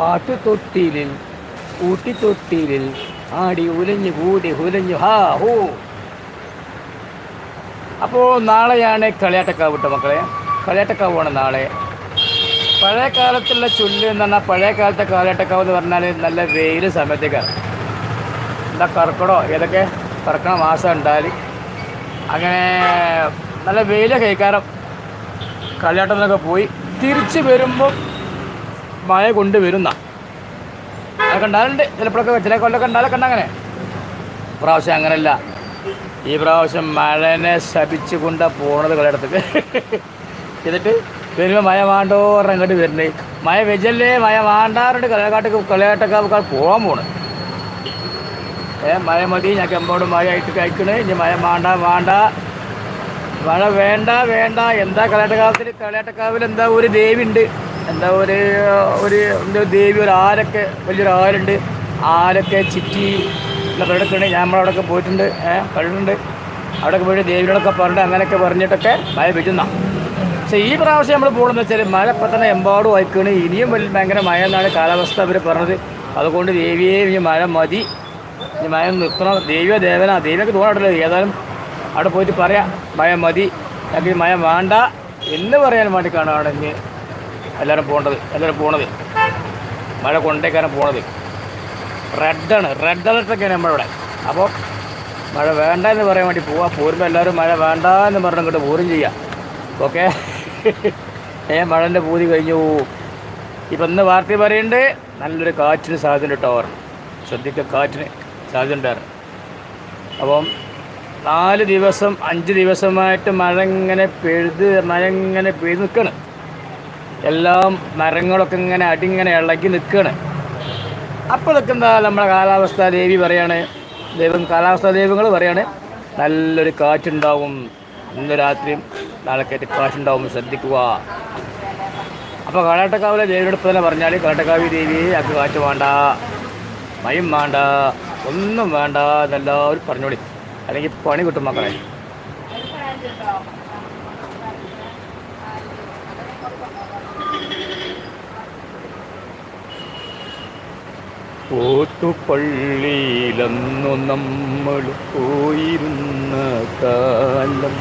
പാട്ടു തൊട്ടിലിൽ ഊട്ടി തൊട്ടിലിൽ ആടി ഉലഞ്ഞു കൂടി ഉലഞ്ഞു ഹാ ഹോ. അപ്പോൾ നാളെയാണ് കളിയാട്ടക്കാവ് മക്കളെ? കളിയാട്ടക്കാവാണ് നാളെ. പഴയ കാലത്തുള്ള ചുല്ല് എന്ന് പറഞ്ഞാൽ പഴയ കാലത്തെ കാലഘട്ടക്കാവ് എന്ന് പറഞ്ഞാൽ നല്ല വെയിൽ സമയത്തേക്കാണ് എന്താ കറക്കടോ ഏതൊക്കെ? കർക്കണ മാസം ഉണ്ടാൽ അങ്ങനെ നല്ല വെയിലെ കൈക്കാരം കളിയാട്ടം എന്നൊക്കെ പോയി. തിരിച്ചു വരുമ്പോൾ മഴ കൊണ്ടുവരുന്ന കണ്ടാലുണ്ട്. ചിലപ്പോഴൊക്കെ ചില കൊല്ലൊക്കെ ഉണ്ടാകലൊക്കെ ഉണ്ടങ്ങനെ പ്രാവശ്യം അങ്ങനെയല്ല ഈ പ്രാവശ്യം മഴനെ ശപിച്ചു കൊണ്ട് പോണത് കളിയിടത്തേക്ക് എന്നിട്ട് വരുമ്പോൾ മഴ വേണ്ടോ പറഞ്ഞ ഇങ്ങോട്ട് വരുന്നത്. മഴ വെജല്ലേ മഴ വേണ്ടാറുണ്ട്. കളിയാട്ടൊക്കെ കളിയാട്ടൊക്കെ പോകാൻ പോണ്. ഏ മഴ മതി. ഞാൻ എമ്പോട് മഴ ആയിട്ട് കഴിക്കണേ. ഇനി മഴ വേണ്ട വേണ്ട. മഴ വേണ്ട വേണ്ട. എന്താ കളിയാട്ടക്കാവത്തിൽ കളിയാട്ടക്കാവിൽ എന്താ? ഒരു ദേവി ഉണ്ട് എന്താ ഒരു ഒരു എന്താ ദേവി ഒരു ആരൊക്കെ വലിയൊരു ആരുണ്ട്. ആരൊക്കെ ചിറ്റി കിടക്കണേ ഞാൻ നമ്മളവിടെയൊക്കെ പോയിട്ടുണ്ട്. ഏഹ് കണ്ടിട്ടുണ്ട്. അവിടെയൊക്കെ പോയിട്ട് ദേവിയോടൊക്കെ പറഞ്ഞിട്ട് അങ്ങനെയൊക്കെ പറഞ്ഞിട്ടൊക്കെ മഴ പെയ്യുന്ന പക്ഷേ ഈ പ്രാവശ്യം നമ്മൾ പോകണമെന്ന് വെച്ചാൽ മഴ ഇപ്പം തന്നെ എമ്പാടും ആയിക്കാണ്. ഇനിയും വലിയ ഭയങ്കര മഴ എന്നാണ് കാലാവസ്ഥ അവർ പറഞ്ഞത്. അതുകൊണ്ട് ദേവിയെ ഇനി മഴ മതി. ഇനി മഴ നിർത്തണം. ദേവിയോ ദേവനാ? ദേവിയൊക്കെ തോന്നണ്ടല്ലോ ഏതായാലും അവിടെ പോയിട്ട് പറയാം. മഴ മതി. അല്ലെങ്കിൽ മഴ വേണ്ട എന്ന് പറയാൻ വേണ്ടി ഇനി. എല്ലാവരും പോകേണ്ടത് എല്ലാവരും പോണത് മഴ കൊണ്ടേക്കാനും പോണത് റെഡാണ് റെഡ് അലർട്ടൊക്കെയാണ് നമ്മളിവിടെ. അപ്പോൾ മഴ വേണ്ട എന്ന് പറയാൻ വേണ്ടി പോവാം. പോരുമ്പോൾ എല്ലാവരും മഴ വേണ്ട എന്ന് പറഞ്ഞ് ഇങ്ങോട്ട് പോരും ചെയ്യാം. ഓക്കെ? ഏ മഴന്റെ പൂതി കഴിഞ്ഞു. ഇപ്പം ഇന്ന് വാർത്ത പറയുന്നുണ്ട് നല്ലൊരു കാറ്റിന് സാധ്യത കേട്ടോ ശ്രദ്ധിക്കുക കാറ്റിന് സാധ്യത ഉണ്ടായിരുന്നു അപ്പം നാല് ദിവസം അഞ്ച് ദിവസമായിട്ട് മഴ ഇങ്ങനെ പെഴുത് മഴ ഇങ്ങനെ പെയ്ത് നിൽക്കുകയാണ് എല്ലാം മരങ്ങളൊക്കെ ഇങ്ങനെ അടിങ്ങനെ ഇളകി നിൽക്കുകയാണ് അപ്പോൾ നിൽക്കുന്ന നമ്മുടെ കാലാവസ്ഥ ദേവി പറയാണ്. ദൈവം കാലാവസ്ഥ ദൈവങ്ങൾ പറയാണ്. നല്ലൊരു കാറ്റുണ്ടാവും. ഇന്ന് രാത്രിയും നാളെക്കായിട്ട് കാറ്റുണ്ടാവും. ശ്രദ്ധിക്കുക. അപ്പോൾ കാളാട്ടക്കാവിലെ ദേവിയോട് അടുത്ത് തന്നെ പറഞ്ഞാൽ കാളാട്ടക്കാവി ദേവി അത് കാറ്റ് വേണ്ട. മയം വേണ്ട. ഒന്നും വേണ്ട എന്നെല്ലാവരും പറഞ്ഞോളി. അല്ലെങ്കിൽ പണി കിട്ടും മക്കളെ. ഓട്ടുപള്ളിയിലന്നു നമ്മൾ പോയിരുന്ന കാലം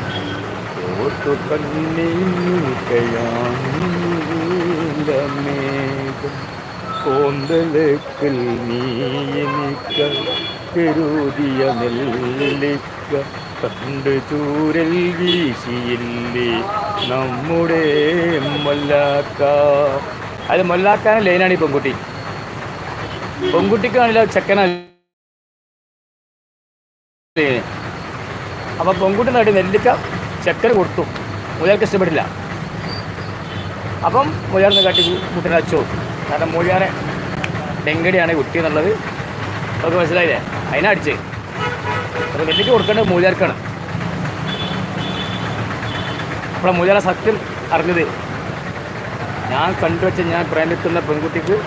പോത്തു കണ്ണീക്കയാമേഘം കോന്തലക്കിൽ നീ എനിക്ക് കരുതിയ നെല്ലിക്ക. കണ്ട് ചൂരൽ വീശിയില്ലേ നമ്മുടെ മൊല്ലാക്ക. അത് മൊല്ലാക്കാന ലൈനാണ് ഈ പെൺകുട്ടി. പെൺകുട്ടിക്കാണല്ലോ ചെക്കനല്ല? അപ്പോൾ പെൺകുട്ടി നാട്ടി നെല്ലിക്ക ചെക്കന് കൊടുത്തു. മുയാൾക്ക് ഇഷ്ടപ്പെട്ടില്ല. അപ്പം മുയാറിനെ കാട്ടി കുട്ടിനെ അച്ചു കാരണം മൂലിയാനെ ഡെങ്കടിയാണ് കുട്ടി എന്നുള്ളത് അവർക്ക് മനസ്സിലായില്ലേ? അതിനടിച്ച് അപ്പോൾ നെല്ലിക്ക കൊടുക്കേണ്ടത് മൂലിയാർക്കാണ് അപ്പോൾ മൂലിയാരെ സത്യം അറിഞ്ഞത്. ഞാൻ കണ്ടുവച്ച ഞാൻ പ്രേമിക്കുന്ന പെൺകുട്ടിക്ക്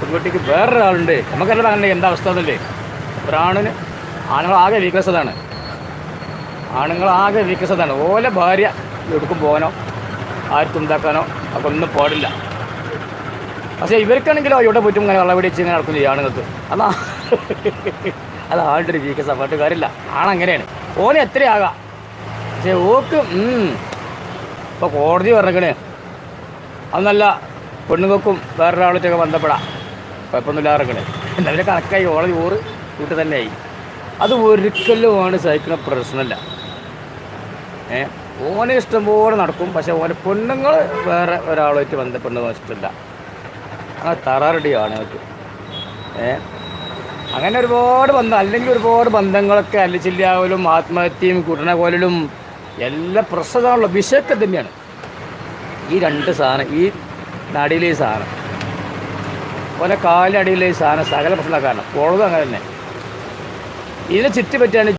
പെൺകുട്ടിക്ക് വേറൊരാളുണ്ട്. നമുക്കല്ല അങ്ങനെ എന്താ അവസ്ഥ എന്നല്ലേ. ഒരാണിന് ആണുങ്ങളാകെ വീക്ക്നെസ് അതാണ് ആണുങ്ങളാകെ വീക്ക്നെസ് അതാണ് ഓലെ ഭാര്യ എടുക്കും പോകാനോ ആർക്കും ഉണ്ടാക്കാനോ അപ്പം ഒന്നും പാടില്ല. പക്ഷേ ഇവർക്കാണെങ്കിലോ ഇവിടെ പോയിട്ടും ഇങ്ങനെ വെള്ളം പിടിച്ച് ഇങ്ങനെ നടക്കും ചെയ്യും ആണുങ്ങൾക്ക്. അതാ അത് ആളുടെ ഒരു വീക്ക്നെസ് പാട്ട് കാര്യമില്ല. ആണങ്ങനെയാണ് ഓന് എത്രയാകാം? പക്ഷേ ഓക്ക് ഇപ്പോൾ കോടതി പറഞ്ഞേ അത് നല്ല പെണ്ണുങ്ങൾക്കും വേറൊരാളായിട്ടൊക്കെ ബന്ധപ്പെടാം. കുഴപ്പമൊന്നുമില്ല ഇറങ്ങണേ എന്തായാലും കണക്കായി ഓളെ ഓറ് തന്നെ ആയി. അത് ഒരിക്കലും ഓന് സഹിക്കുന്ന പ്രശ്നമല്ല. ഏ ഓനെ ഇഷ്ടംപോലെ നടക്കും പക്ഷെ ഓനെ പെണ്ണുങ്ങൾ വേറെ ഒരാളുമായിട്ട് ബന്ധപ്പെടുന്നത് ഇഷ്ടമില്ല. ആ തറാറടിയാണ് അവർക്ക്. ഏ അങ്ങനെ ഒരുപാട് ബന്ധം അല്ലെങ്കിൽ ഒരുപാട് ബന്ധങ്ങളൊക്കെ അല്ലിച്ചില്ലാവലും ആത്മഹത്യയും കുട്ടണ പോലും എല്ലാ പ്രശ്നമാണല്ലോ വിഷയൊക്കെ തന്നെയാണ്. ഈ രണ്ട് സാധനം ഈ നടിയിലെ സാധനം. പോലെ കാലിനടിയിലെ ഈ സാധനം സകല പ്രശ്നക്കാരണം പോണതും അങ്ങനെ തന്നെ. ഇതിനെ ചുറ്റി